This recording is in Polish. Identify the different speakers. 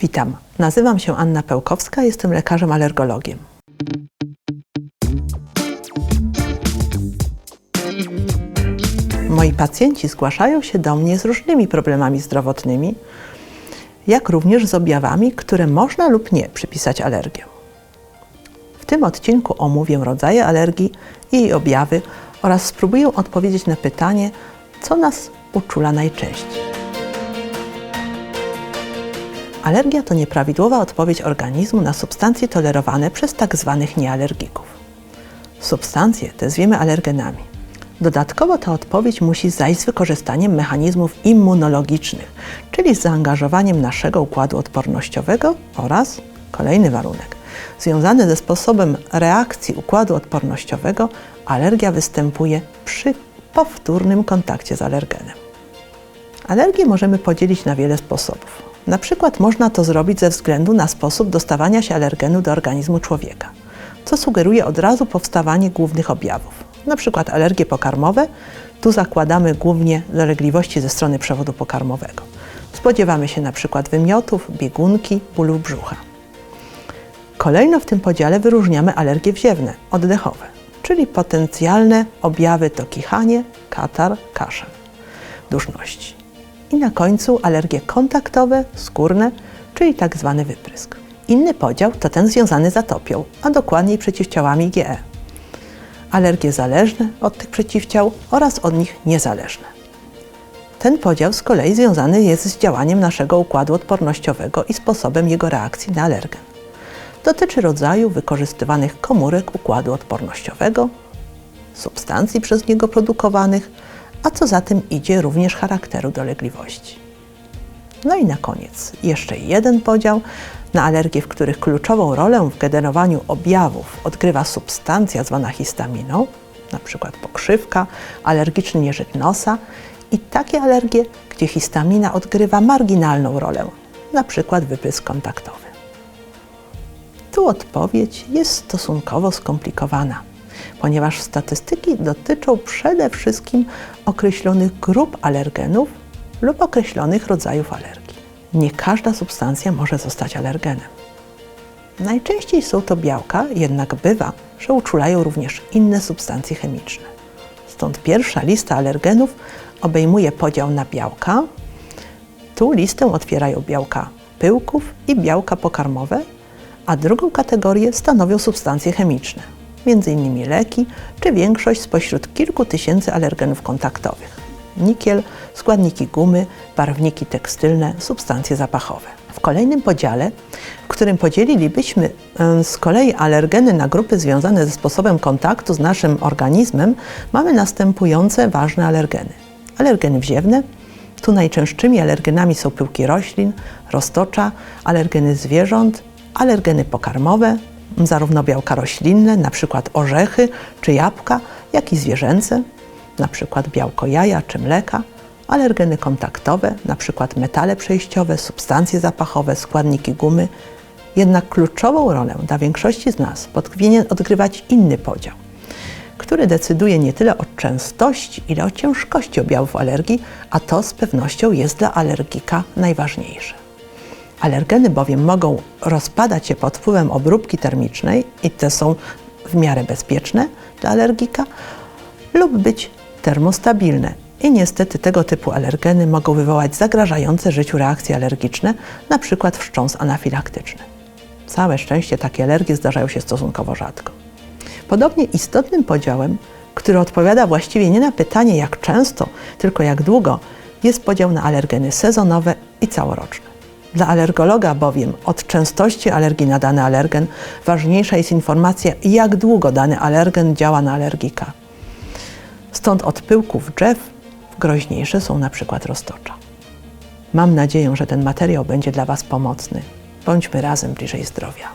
Speaker 1: Witam, nazywam się Anna Pełkowska, jestem lekarzem alergologiem. Moi pacjenci zgłaszają się do mnie z różnymi problemami zdrowotnymi, jak również z objawami, które można lub nie przypisać alergię. W tym odcinku omówię rodzaje alergii i jej objawy oraz spróbuję odpowiedzieć na pytanie, co nas uczula najczęściej. Alergia to nieprawidłowa odpowiedź organizmu na substancje tolerowane przez tzw. niealergików. Substancje te zwiemy alergenami. Dodatkowo ta odpowiedź musi zajść z wykorzystaniem mechanizmów immunologicznych, czyli z zaangażowaniem naszego układu odpornościowego oraz, kolejny warunek, związany ze sposobem reakcji układu odpornościowego, alergia występuje przy powtórnym kontakcie z alergenem. Alergię możemy podzielić na wiele sposobów. Na przykład można to zrobić ze względu na sposób dostawania się alergenu do organizmu człowieka, co sugeruje od razu powstawanie głównych objawów. Przykład alergie pokarmowe, tu zakładamy głównie dolegliwości ze strony przewodu pokarmowego. Spodziewamy się przykład wymiotów, biegunki, bólu brzucha. Kolejno w tym podziale wyróżniamy alergie wziewne, oddechowe, czyli potencjalne objawy to kichanie, katar, kaszel, duszności. I na końcu alergie kontaktowe, skórne, czyli tak zwany wyprysk. Inny podział to ten związany z atopią, a dokładniej przeciwciałami IgE. Alergie zależne od tych przeciwciał oraz od nich niezależne. Ten podział z kolei związany jest z działaniem naszego układu odpornościowego i sposobem jego reakcji na alergen. Dotyczy rodzaju wykorzystywanych komórek układu odpornościowego, substancji przez niego produkowanych, a co za tym idzie również charakteru dolegliwości. No i na koniec jeszcze jeden podział na alergie, w których kluczową rolę w generowaniu objawów odgrywa substancja zwana histaminą, np. pokrzywka, alergiczny nieżyt nosa i takie alergie, gdzie histamina odgrywa marginalną rolę, np. wyprysk kontaktowy. Tu odpowiedź jest stosunkowo skomplikowana, ponieważ statystyki dotyczą przede wszystkim określonych grup alergenów lub określonych rodzajów alergii. Nie każda substancja może zostać alergenem. Najczęściej są to białka, jednak bywa, że uczulają również inne substancje chemiczne. Stąd pierwsza lista alergenów obejmuje podział na białka. Tu listę otwierają białka pyłków i białka pokarmowe, a drugą kategorię stanowią substancje chemiczne, m.in. leki czy większość spośród kilku tysięcy alergenów kontaktowych. Nikiel, składniki gumy, barwniki tekstylne, substancje zapachowe. W kolejnym podziale, w którym podzielilibyśmy e, z kolei alergeny na grupy związane ze sposobem kontaktu z naszym organizmem, mamy następujące ważne alergeny. Alergeny wziewne, tu najczęstszymi alergenami są pyłki roślin, roztocza, alergeny zwierząt, alergeny pokarmowe, zarówno białka roślinne, np. orzechy czy jabłka, jak i zwierzęce, np. białko jaja czy mleka, alergeny kontaktowe, np. metale przejściowe, substancje zapachowe, składniki gumy. Jednak kluczową rolę dla większości z nas powinien odgrywać inny podział, który decyduje nie tyle o częstości, ile o ciężkości objawów alergii, a to z pewnością jest dla alergika najważniejsze. Alergeny bowiem mogą rozpadać się pod wpływem obróbki termicznej i te są w miarę bezpieczne dla alergika, lub być termostabilne. I niestety tego typu alergeny mogą wywołać zagrażające życiu reakcje alergiczne, np. wstrząs anafilaktyczny. Całe szczęście takie alergie zdarzają się stosunkowo rzadko. Podobnie istotnym podziałem, który odpowiada właściwie nie na pytanie jak często, tylko jak długo, jest podział na alergeny sezonowe i całoroczne. Dla alergologa bowiem od częstości alergii na dany alergen ważniejsza jest informacja, jak długo dany alergen działa na alergika. Stąd od pyłków drzew groźniejsze są na przykład roztocza. Mam nadzieję, że ten materiał będzie dla Was pomocny. Bądźmy razem bliżej zdrowia.